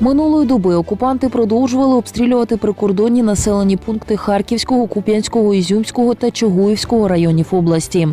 Минулої доби окупанти продовжували обстрілювати прикордонні населені пункти Харківського, Куп'янського, Ізюмського та Чугуївського районів області.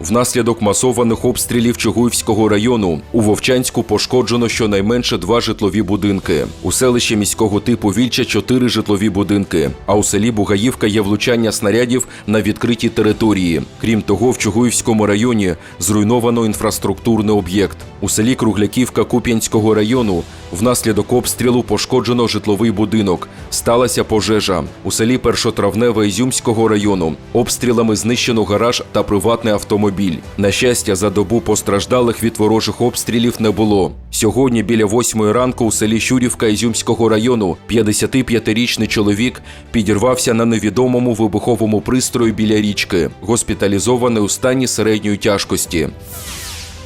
Внаслідок масованих обстрілів Чугуївського району у Вовчанську пошкоджено щонайменше два житлові будинки. У селищі міського типу Вільча чотири житлові будинки. А у селі Бугаївка є влучання снарядів на відкритій території. Крім того, в Чугуївському районі зруйновано інфраструктурний об'єкт. У селі Кругляківка Куп'янського району внаслідок обстрілу пошкоджено житловий будинок. Сталася пожежа. У селі Першотравневе Ізюмського району обстрілами знищено гараж та приватний автомобіль. На щастя, за добу постраждалих від ворожих обстрілів не було. Сьогодні біля восьмої ранку у селі Щурівка Ізюмського району 55-річний чоловік підірвався на невідомому вибуховому пристрої біля річки, госпіталізований у стані середньої тяжкості.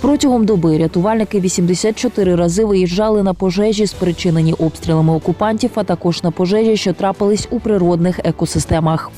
Протягом доби рятувальники 84 рази виїжджали на пожежі, спричинені обстрілами окупантів, а також на пожежі, що трапились у природних екосистемах.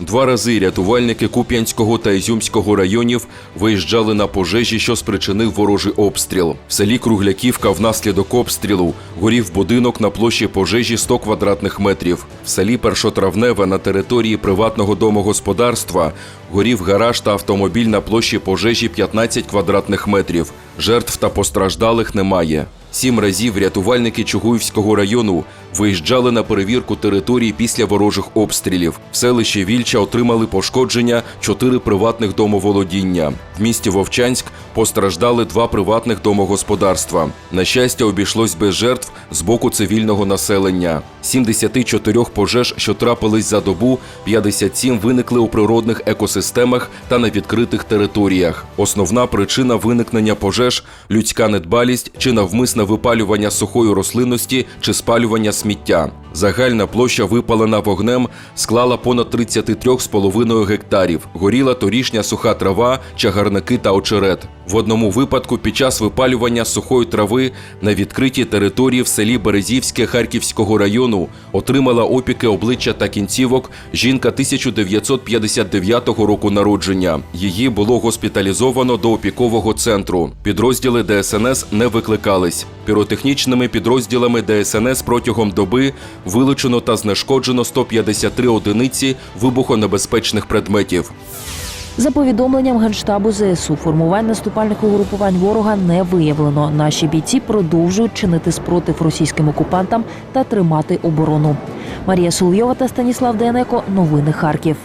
Два рази рятувальники Куп'янського та Ізюмського районів виїжджали на пожежі, що спричинив ворожий обстріл. В селі Кругляківка внаслідок обстрілу горів будинок на площі пожежі 100 квадратних метрів. В селі Першотравневе на території приватного домогосподарства горів гараж та автомобіль на площі пожежі 15 квадратних метрів. Жертв та постраждалих немає. Сім разів рятувальники Чугуївського району виїжджали на перевірку території після ворожих обстрілів. В селищі Вільча отримали пошкодження чотири приватних домоволодіння. В місті Вовчанськ постраждали два приватних домогосподарства. На щастя, обійшлось без жертв з боку цивільного населення. 74 пожеж, що трапились за добу, 57 виникли у природних екосистемах та на відкритих територіях. Основна причина виникнення пожеж людська недбалість чи навмисне випалювання сухої рослинності чи спалювання сміття. Загальна площа випалена вогнем склала понад 33,5 гектарів. Горіла торішня суха трава, чагарники та очерет. В одному випадку під час випалювання сухої трави на відкритій території в селі Березівське Харківського району отримала опіки обличчя та кінцівок жінка 1959 року народження. Її було госпіталізовано до опікового центру. Підрозділи ДСНС не викликались. Піротехнічними підрозділами ДСНС доби вилучено та знешкоджено 153 одиниці вибухонебезпечних предметів. За повідомленням Генштабу ЗСУ, формувань наступальних угрупувань ворога не виявлено. Наші бійці продовжують чинити спротив російським окупантам та тримати оборону. Марія Соловйова та Станіслав Денеко. Новини Харків.